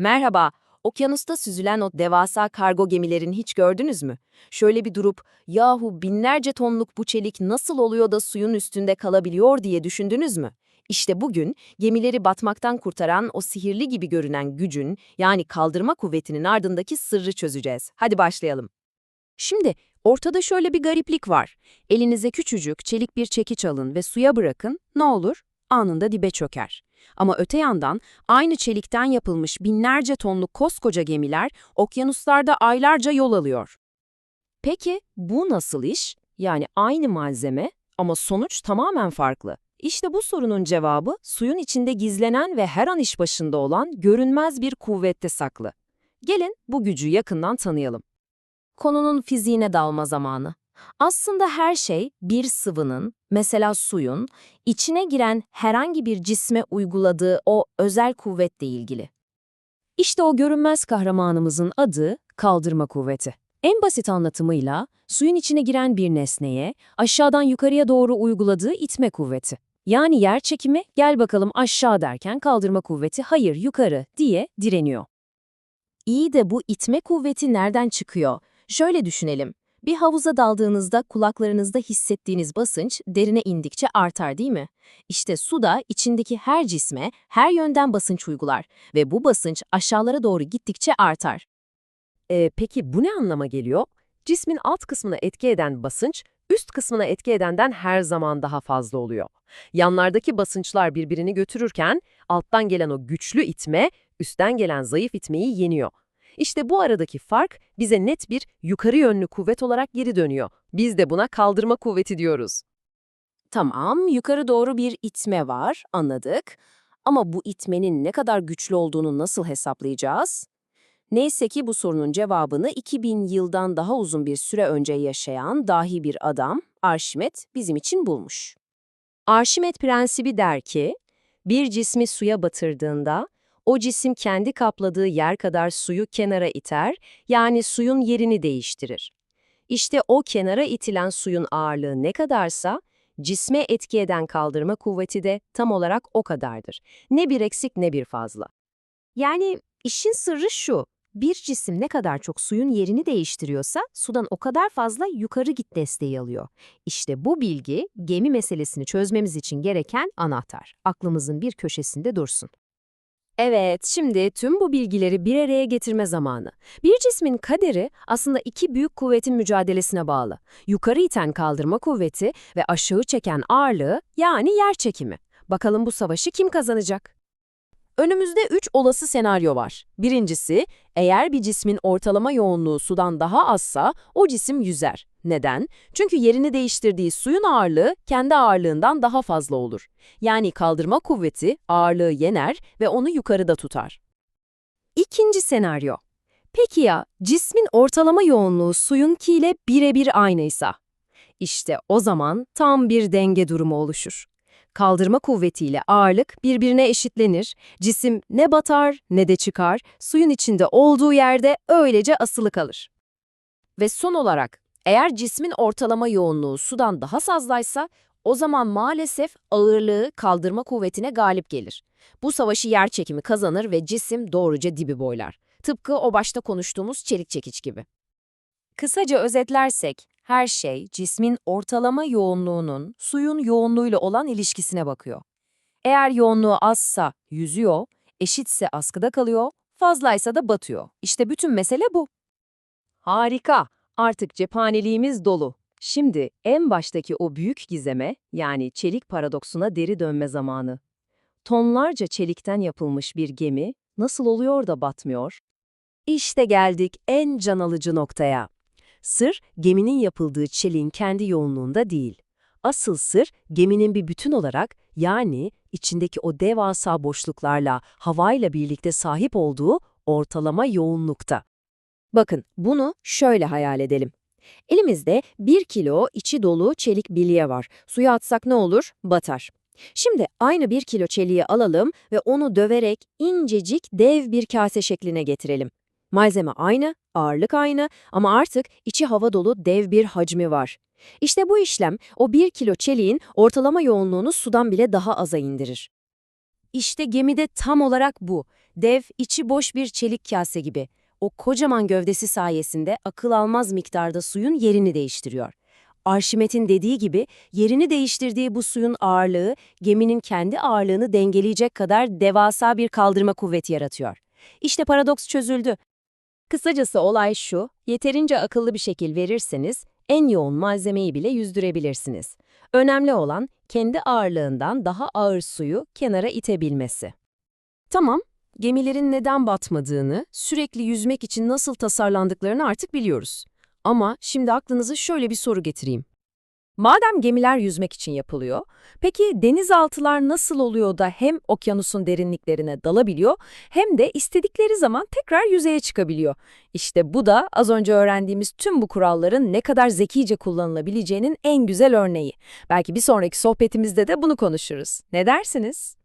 Merhaba, okyanusta süzülen o devasa kargo gemilerini hiç gördünüz mü? Şöyle bir durup, yahu binlerce tonluk bu çelik nasıl oluyor da suyun üstünde kalabiliyor diye düşündünüz mü? İşte bugün gemileri batmaktan kurtaran o sihirli gibi görünen gücün, yani kaldırma kuvvetinin ardındaki sırrı çözeceğiz. Hadi başlayalım. Şimdi ortada şöyle bir gariplik var. Elinize küçücük çelik bir çekiç alın ve suya bırakın, ne olur? Anında dibe çöker. Ama öte yandan aynı çelikten yapılmış binlerce tonluk koskoca gemiler okyanuslarda aylarca yol alıyor. Peki bu nasıl iş? Yani aynı malzeme ama sonuç tamamen farklı. İşte bu sorunun cevabı suyun içinde gizlenen ve her an iş başında olan görünmez bir kuvvette saklı. Gelin bu gücü yakından tanıyalım. Konunun fiziğine dalma zamanı. Aslında her şey bir sıvının, mesela suyun, içine giren herhangi bir cisme uyguladığı o özel kuvvetle ilgili. İşte o görünmez kahramanımızın adı kaldırma kuvveti. En basit anlatımıyla suyun içine giren bir nesneye aşağıdan yukarıya doğru uyguladığı itme kuvveti. Yani yer çekimi gel bakalım aşağı derken kaldırma kuvveti hayır yukarı diye direniyor. İyi de bu itme kuvveti nereden çıkıyor? Şöyle düşünelim. Bir havuza daldığınızda kulaklarınızda hissettiğiniz basınç derine indikçe artar değil mi? İşte su da içindeki her cisme her yönden basınç uygular ve bu basınç aşağılara doğru gittikçe artar. Ee, peki bu ne anlama geliyor? Cismin alt kısmına etki eden basınç, üst kısmına etki edenden her zaman daha fazla oluyor. Yanlardaki basınçlar birbirini götürürken, alttan gelen o güçlü itme, üstten gelen zayıf itmeyi yeniyor. İşte bu aradaki fark bize net bir yukarı yönlü kuvvet olarak geri dönüyor. Biz de buna kaldırma kuvveti diyoruz. Tamam, yukarı doğru bir itme var, anladık. Ama bu itmenin ne kadar güçlü olduğunu nasıl hesaplayacağız? Neyse ki bu sorunun cevabını 2000 yıldan daha uzun bir süre önce yaşayan dahi bir adam, Arşimet, bizim için bulmuş. Arşimet prensibi der ki, bir cismi suya batırdığında, o cisim kendi kapladığı yer kadar suyu kenara iter, yani suyun yerini değiştirir. İşte o kenara itilen suyun ağırlığı ne kadarsa, cisme etki eden kaldırma kuvveti de tam olarak o kadardır. Ne bir eksik ne bir fazla. Yani işin sırrı şu, bir cisim ne kadar çok suyun yerini değiştiriyorsa sudan o kadar fazla yukarı git desteği alıyor. İşte bu bilgi gemi meselesini çözmemiz için gereken anahtar. Aklımızın bir köşesinde dursun. Evet, şimdi tüm bu bilgileri bir araya getirme zamanı. Bir cismin kaderi aslında iki büyük kuvvetin mücadelesine bağlı. Yukarı iten kaldırma kuvveti ve aşağı çeken ağırlığı yani yer çekimi. Bakalım bu savaşı kim kazanacak? Önümüzde üç olası senaryo var. Birincisi, eğer bir cismin ortalama yoğunluğu sudan daha azsa o cisim yüzer. Neden? Çünkü yerini değiştirdiği suyun ağırlığı kendi ağırlığından daha fazla olur. Yani kaldırma kuvveti ağırlığı yener ve onu yukarıda tutar. İkinci senaryo. Peki ya cismin ortalama yoğunluğu suyunkiyle birebir aynıysa? İşte o zaman tam bir denge durumu oluşur. Kaldırma kuvvetiyle ağırlık birbirine eşitlenir, cisim ne batar ne de çıkar, suyun içinde olduğu yerde öylece asılı kalır. Ve son olarak, eğer cismin ortalama yoğunluğu sudan daha fazlaysa, o zaman maalesef ağırlığı kaldırma kuvvetine galip gelir. Bu savaşı yer çekimi kazanır ve cisim doğruca dibi boylar. Tıpkı o başta konuştuğumuz çelik çekiç gibi. Kısaca özetlersek, her şey cismin ortalama yoğunluğunun suyun yoğunluğuyla olan ilişkisine bakıyor. Eğer yoğunluğu azsa yüzüyor, eşitse askıda kalıyor, fazlaysa da batıyor. İşte bütün mesele bu. Harika! Artık cephaneliğimiz dolu. Şimdi en baştaki o büyük gizeme, yani çelik paradoksuna deri dönme zamanı. Tonlarca çelikten yapılmış bir gemi nasıl oluyor da batmıyor? İşte geldik en can alıcı noktaya. Sır, geminin yapıldığı çeliğin kendi yoğunluğunda değil. Asıl sır, geminin bir bütün olarak, yani içindeki o devasa boşluklarla, havayla birlikte sahip olduğu ortalama yoğunlukta. Bakın, bunu şöyle hayal edelim. Elimizde bir kilo içi dolu çelik bilye var. Suya atsak ne olur? Batar. Şimdi aynı bir kilo çeliği alalım ve onu döverek incecik dev bir kase şekline getirelim. Malzeme aynı, ağırlık aynı ama artık içi hava dolu dev bir hacmi var. İşte bu işlem o 1 kilo çeliğin ortalama yoğunluğunu sudan bile daha aza indirir. İşte gemide tam olarak bu. Dev, içi boş bir çelik kase gibi. O kocaman gövdesi sayesinde akıl almaz miktarda suyun yerini değiştiriyor. Arşimet'in dediği gibi yerini değiştirdiği bu suyun ağırlığı geminin kendi ağırlığını dengeleyecek kadar devasa bir kaldırma kuvveti yaratıyor. İşte paradoks çözüldü. Kısacası olay şu, yeterince akıllı bir şekil verirseniz en yoğun malzemeyi bile yüzdürebilirsiniz. Önemli olan kendi ağırlığından daha ağır suyu kenara itebilmesi. Tamam, gemilerin neden batmadığını, sürekli yüzmek için nasıl tasarlandıklarını artık biliyoruz. Ama şimdi aklınıza şöyle bir soru getireyim. Madem gemiler yüzmek için yapılıyor, peki denizaltılar nasıl oluyor da hem okyanusun derinliklerine dalabiliyor hem de istedikleri zaman tekrar yüzeye çıkabiliyor? İşte bu da az önce öğrendiğimiz tüm bu kuralların ne kadar zekice kullanılabileceğinin en güzel örneği. Belki bir sonraki sohbetimizde de bunu konuşuruz. Ne dersiniz?